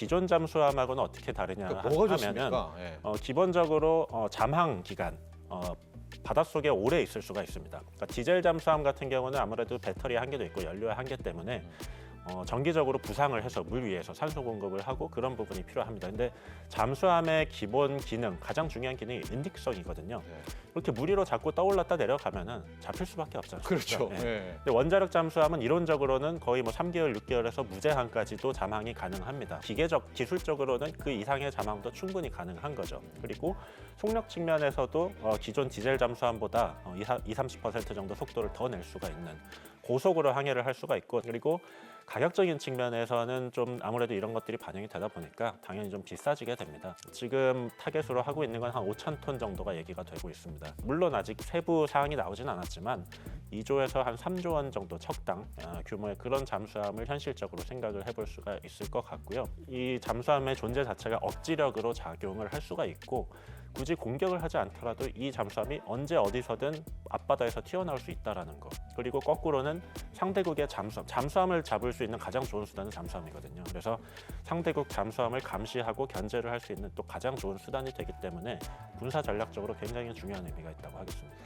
기존 잠수함하고는 어떻게 다르냐 그러니까 뭐가 하면은 좋습니까? 예. 어, 기본적으로 어, 잠항 기간 어, 바닷속에 오래 있을 수가 있습니다. 그러니까 디젤 잠수함 같은 경우는 아무래도 배터리 한계도 있고 연료의 한계 때문에 어, 정기적으로 부상을 해서 물 위에서 산소 공급을 하고 그런 부분이 필요합니다. 근데 잠수함의 기본 기능, 가장 중요한 기능이 인딕성이거든요. 네. 이렇게 물 위로 자꾸 떠올랐다 내려가면은 잡힐 수밖에 않습니까? 그렇죠. 예. 예. 근데 원자력 잠수함은 이론적으로는 거의 뭐 3개월, 6개월에서 무제한까지도 잠항이 가능합니다. 기계적, 기술적으로는 그 이상의 잠항도 충분히 가능한 거죠. 그리고 속력 측면에서도 어, 기존 디젤 잠수함보다 어, 20, 30% 정도 속도를 더 낼 수가 있는 고속으로 항해를 할 수가 있고 그리고 가격적인 측면에서는 좀 아무래도 이런 것들이 반영이 되다 보니까 당연히 좀 비싸지게 됩니다. 지금 타겟으로 하고 있는 건 한 5천 톤 정도가 얘기가 되고 있습니다. 물론 아직 세부 사항이 나오진 않았지만 2조에서 한 3조 원 정도 척당 아, 규모의 그런 잠수함을 현실적으로 생각을 해볼 수가 있을 것 같고요. 이 잠수함의 존재 자체가 억지력으로 작용을 할 수가 있고 굳이 공격을 하지 않더라도 이 잠수함이 언제 어디서든 앞바다에서 튀어나올 수 있다라는 거. 그리고 거꾸로는 상대국의 잠수함, 잠수함을 잡을 수 있는 가장 좋은 수단은 잠수함이거든요. 그래서 상대국 잠수함을 감시하고 견제를 할 수 있는 또 가장 좋은 수단이 되기 때문에 군사 전략적으로 굉장히 중요한 의미가 있다고 하겠습니다.